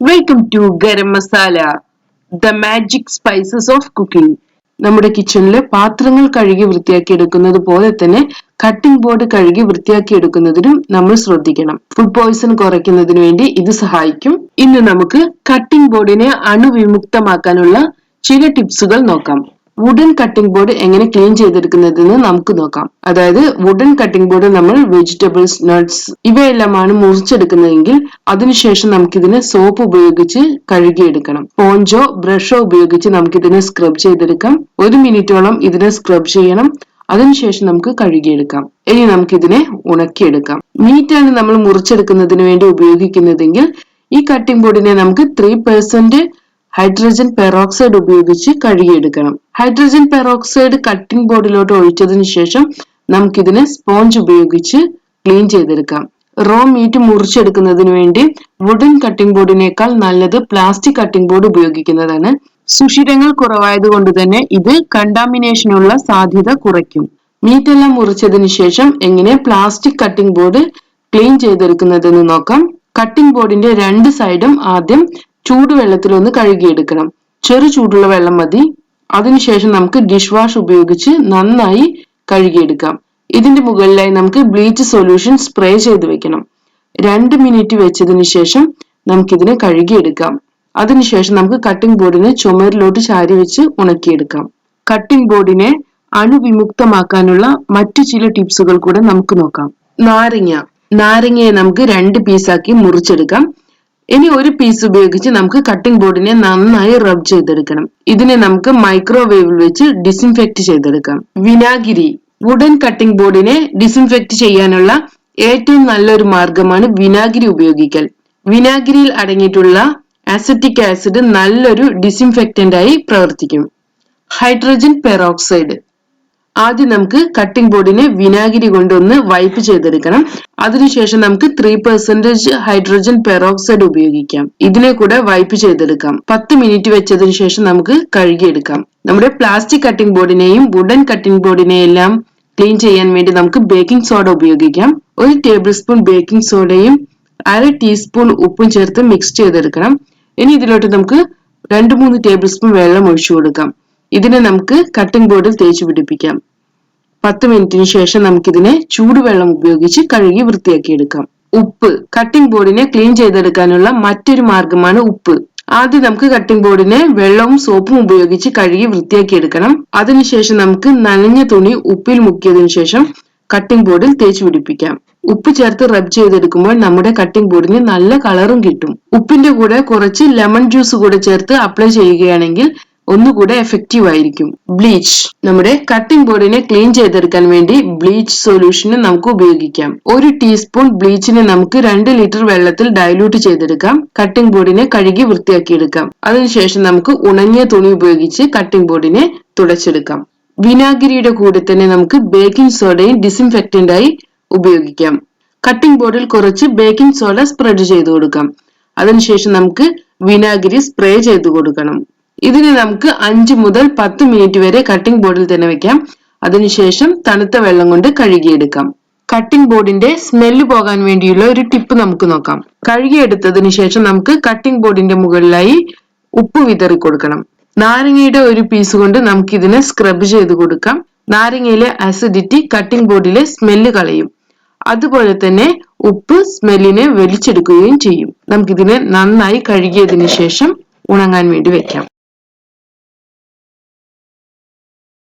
Welcome to garam masala the magic spices of cooking നമ്മുടെ കിച്ചണിലെ പാത്രങ്ങൾ കഴുകി വൃത്തിയാക്കി എടുക്കുന്നത് പോലെ തന്നെ കട്ടിംഗ് ബോർഡ് കഴുകി വൃത്തിയാക്കി എടുക്കുന്നതിനും നമ്മൾ ശ്രദ്ധിക്കണം. ഫുഡ് പോയിസൺ കുറയ്ക്കുന്നതിന് വേണ്ടി ഇത് സഹായിക്കും. ഇന്ന് നമുക്ക് കട്ടിംഗ് ബോർഡിനെ അണുവിമുക്തമാക്കാനുള്ള ചില ടിപ്സുകൾ നോക്കാം. വുഡൻ കട്ടിംഗ് ബോർഡ് എങ്ങനെ ക്ലീൻ ചെയ്തെടുക്കുന്നതെന്ന് നമുക്ക് നോക്കാം. അതായത് വുഡൻ കട്ടിംഗ് ബോർഡ് നമ്മൾ വെജിറ്റബിൾസ് നട്ട്സ് ഇവയെല്ലാമാണ് മുറിച്ചെടുക്കുന്നതെങ്കിൽ അതിനുശേഷം നമുക്കിതിനെ സോപ്പ് ഉപയോഗിച്ച് കഴുകിയെടുക്കണം. സ്പോഞ്ചോ ബ്രഷോ ഉപയോഗിച്ച് നമുക്കിതിനെ സ്ക്രബ് ചെയ്തെടുക്കാം. ഒരു മിനിറ്റോളം ഇതിനെ സ്ക്രബ് ചെയ്യണം. അതിനുശേഷം നമുക്ക് കഴുകിയെടുക്കാം. ഇനി നമുക്കിതിനെ ഉണക്കിയെടുക്കാം. മീറ്റാണ് നമ്മൾ മുറിച്ചെടുക്കുന്നതിന് വേണ്ടി ഉപയോഗിക്കുന്നതെങ്കിൽ ഈ കട്ടിംഗ് ബോർഡിനെ നമുക്ക് ത്രീ പെർസെന്റ് ഹൈഡ്രജൻ പെറോക്സൈഡ് ഉപയോഗിച്ച് കഴുകിയെടുക്കണം. ഹൈഡ്രജൻ പെറോക്സൈഡ് കട്ടിംഗ് ബോർഡിലോട്ട് ഒഴിച്ചതിന് ശേഷം നമുക്കിതിനെ സ്പോഞ്ച് ഉപയോഗിച്ച് ക്ലീൻ ചെയ്തെടുക്കാം. റോ മീറ്റ് മുറിച്ചെടുക്കുന്നതിന് വേണ്ടി വുഡൻ കട്ടിംഗ് ബോർഡിനേക്കാൾ നല്ലത് പ്ലാസ്റ്റിക് കട്ടിംഗ് ബോർഡ് ഉപയോഗിക്കുന്നതാണ്. സുഷിരങ്ങൾ കുറവായത് കൊണ്ട് തന്നെ ഇത് കണ്ടാമിനേഷനുള്ള സാധ്യത കുറയ്ക്കും. മീറ്റ് എല്ലാം മുറിച്ചതിന് ശേഷം എങ്ങനെ പ്ലാസ്റ്റിക് കട്ടിംഗ് ബോർഡ് ക്ലീൻ ചെയ്തെടുക്കുന്നതെന്ന് നോക്കാം. കട്ടിംഗ് ബോർഡിന്റെ രണ്ട് സൈഡും ആദ്യം ചൂടുവെള്ളത്തിൽ ഒന്ന് കഴുകിയെടുക്കണം. ചെറു ചൂടുള്ള വെള്ളം മതി. അതിനുശേഷം നമുക്ക് ഡിഷ് വാഷ് ഉപയോഗിച്ച് നന്നായി കഴുകിയെടുക്കാം. ഇതിന്റെ മുകളിലായി നമുക്ക് ബ്ലീച്ച് സൊല്യൂഷൻ സ്പ്രേ ചെയ്ത് വെക്കണം. രണ്ട് മിനിറ്റ് വെച്ചതിന് ശേഷം നമുക്കിതിനെ കഴുകിയെടുക്കാം. അതിനുശേഷം നമുക്ക് കട്ടിംഗ് ബോർഡിനെ ചുമരിലോട്ട് ചാരി വെച്ച് ഉണക്കിയെടുക്കാം. കട്ടിംഗ് ബോർഡിനെ അണുവിമുക്തമാക്കാനുള്ള മറ്റു ചില ടിപ്സുകൾ കൂടെ നമുക്ക് നോക്കാം. നാരങ്ങ. നാരങ്ങയെ നമുക്ക് രണ്ട് പീസാക്കി മുറിച്ചെടുക്കാം. ഇനി ഒരു പീസ് ഉപയോഗിച്ച് നമുക്ക് കട്ടിംഗ് ബോർഡിനെ നന്നായി റബ് ചെയ്തെടുക്കണം. ഇതിനെ നമുക്ക് മൈക്രോവേവിൽ വെച്ച് ഡിസിൻഫെക്ട് ചെയ്തെടുക്കാം. വിനാഗിരി. വുഡൻ കട്ടിംഗ് ബോർഡിനെ ഡിസിൻഫെക്ട് ചെയ്യാനുള്ള ഏറ്റവും നല്ലൊരു മാർഗമാണ് വിനാഗിരി ഉപയോഗിക്കൽ. വിനാഗിരിയിൽ അടങ്ങിയിട്ടുള്ള അസറ്റിക് ആസിഡ് നല്ലൊരു ഡിസിൻഫെക്റ്റന്റ് ആയി പ്രവർത്തിക്കും. ഹൈഡ്രജൻ പെറോക്സൈഡ് ആദ്യം നമുക്ക് കട്ടിംഗ് ബോർഡിനെ വിനാഗിരി കൊണ്ടൊന്ന് വൈപ്പ് ചെയ്തെടുക്കണം. അതിനുശേഷം നമുക്ക് ത്രീ പെർസെന്റേജ് ഹൈഡ്രജൻ പെറോക്സൈഡ് ഉപയോഗിക്കാം. ഇതിനെ കൂടെ വൈപ്പ് ചെയ്തെടുക്കാം. പത്ത് മിനിറ്റ് വെച്ചതിന് ശേഷം നമുക്ക് കഴുകിയെടുക്കാം. നമ്മുടെ പ്ലാസ്റ്റിക് കട്ടിംഗ് ബോർഡിനെയും വുഡൻ കട്ടിംഗ് ബോർഡിനെയും എല്ലാം ക്ലീൻ ചെയ്യാൻ വേണ്ടി നമുക്ക് ബേക്കിംഗ് സോഡ ഉപയോഗിക്കാം. ഒരു ടേബിൾ സ്പൂൺ ബേക്കിംഗ് സോഡയും അര ടീസ്പൂൺ ഉപ്പും ചേർത്ത് മിക്സ് ചെയ്തെടുക്കണം. ഇനി ഇതിലോട്ട് നമുക്ക് രണ്ട് മൂന്ന് ടേബിൾ സ്പൂൺ വെള്ളം ഒഴിച്ചു കൊടുക്കാം. ഇതിനെ നമുക്ക് കട്ടിംഗ് ബോർഡിൽ തേച്ച് പിടിപ്പിക്കാം. പത്ത് മിനിറ്റിന് ശേഷം നമുക്കിതിനെ ചൂടുവെള്ളം ഉപയോഗിച്ച് കഴുകി വൃത്തിയാക്കിയെടുക്കാം. ഉപ്പ്. കട്ടിംഗ് ബോർഡിനെ ക്ലീൻ ചെയ്തെടുക്കാനുള്ള മറ്റൊരു മാർഗമാണ് ഉപ്പ്. ആദ്യം നമുക്ക് കട്ടിംഗ് ബോർഡിനെ വെള്ളവും സോപ്പും ഉപയോഗിച്ച് കഴുകി വൃത്തിയാക്കിയെടുക്കണം. അതിനുശേഷം നമുക്ക് നനഞ്ഞ തുണി ഉപ്പിൽ മുക്കിയതിനു ശേഷം കട്ടിംഗ് ബോർഡിൽ തേച്ച് പിടിപ്പിക്കാം. ഉപ്പ് ചേർത്ത് റബ് ചെയ്തെടുക്കുമ്പോൾ നമ്മുടെ കട്ടിംഗ് ബോർഡിന് നല്ല കളറും കിട്ടും. ഉപ്പിന്റെ കൂടെ കുറച്ച് ലെമൺ ജ്യൂസ് കൂടെ ചേർത്ത് അപ്ലൈ ചെയ്യുകയാണെങ്കിൽ ഒന്നുകൂടെ എഫക്റ്റീവ് ആയിരിക്കും. ബ്ലീച്ച് നമ്മുടെ കട്ടിംഗ് ബോർഡിനെ ക്ലീൻ ചെയ്തെടുക്കാൻ വേണ്ടി ബ്ലീച്ച് സൊല്യൂഷന് നമുക്ക് ഉപയോഗിക്കാം. ഒരു ടീസ്പൂൺ ബ്ലീച്ചിനെ നമുക്ക് രണ്ട് ലിറ്റർ വെള്ളത്തിൽ ഡയലൂട്ട് ചെയ്തെടുക്കാം. കട്ടിംഗ് ബോർഡിനെ കഴുകി വൃത്തിയാക്കിയെടുക്കാം. അതിനുശേഷം നമുക്ക് ഉണങ്ങിയ തുണി ഉപയോഗിച്ച് കട്ടിംഗ് ബോർഡിനെ തുടച്ചെടുക്കാം. വിനാഗിരിയുടെ കൂടെ തന്നെ നമുക്ക് ബേക്കിംഗ് സോഡയും ഡിസിൻഫെക്റ്റന്റായി ഉപയോഗിക്കാം. കട്ടിംഗ് ബോർഡിൽ കുറച്ച് ബേക്കിംഗ് സോഡ സ്പ്രെഡ് ചെയ്ത് കൊടുക്കാം. അതിനുശേഷം നമുക്ക് വിനാഗിരി സ്പ്രേ ചെയ്ത് കൊടുക്കണം. ഇതിനെ നമുക്ക് അഞ്ച് മുതൽ പത്ത് മിനിറ്റ് വരെ കട്ടിംഗ് ബോർഡിൽ തന്നെ വെക്കാം. അതിനുശേഷം തണുത്ത വെള്ളം കൊണ്ട് കഴുകിയെടുക്കാം. കട്ടിംഗ് ബോർഡിന്റെ സ്മെല്ല് പോകാൻ വേണ്ടിയുള്ള ഒരു ടിപ്പ് നമുക്ക് നോക്കാം. കഴുകിയെടുത്തതിന് ശേഷം നമുക്ക് കട്ടിംഗ് ബോർഡിന്റെ മുകളിലായി ഉപ്പ് വിതറി കൊടുക്കണം. നാരങ്ങയുടെ ഒരു പീസ് കൊണ്ട് നമുക്ക് ഇതിനെ സ്ക്രബ് ചെയ്ത് കൊടുക്കാം. നാരങ്ങയിലെ അസിഡിറ്റി കട്ടിംഗ് ബോർഡിലെ സ്മെല്ല് കളയും. അതുപോലെ തന്നെ ഉപ്പ് സ്മെല്ലിനെ വലിച്ചെടുക്കുകയും ചെയ്യും. നമുക്കിതിനെ നന്നായി കഴുകിയതിനു ശേഷം ഉണങ്ങാൻ വേണ്ടി വെക്കാം.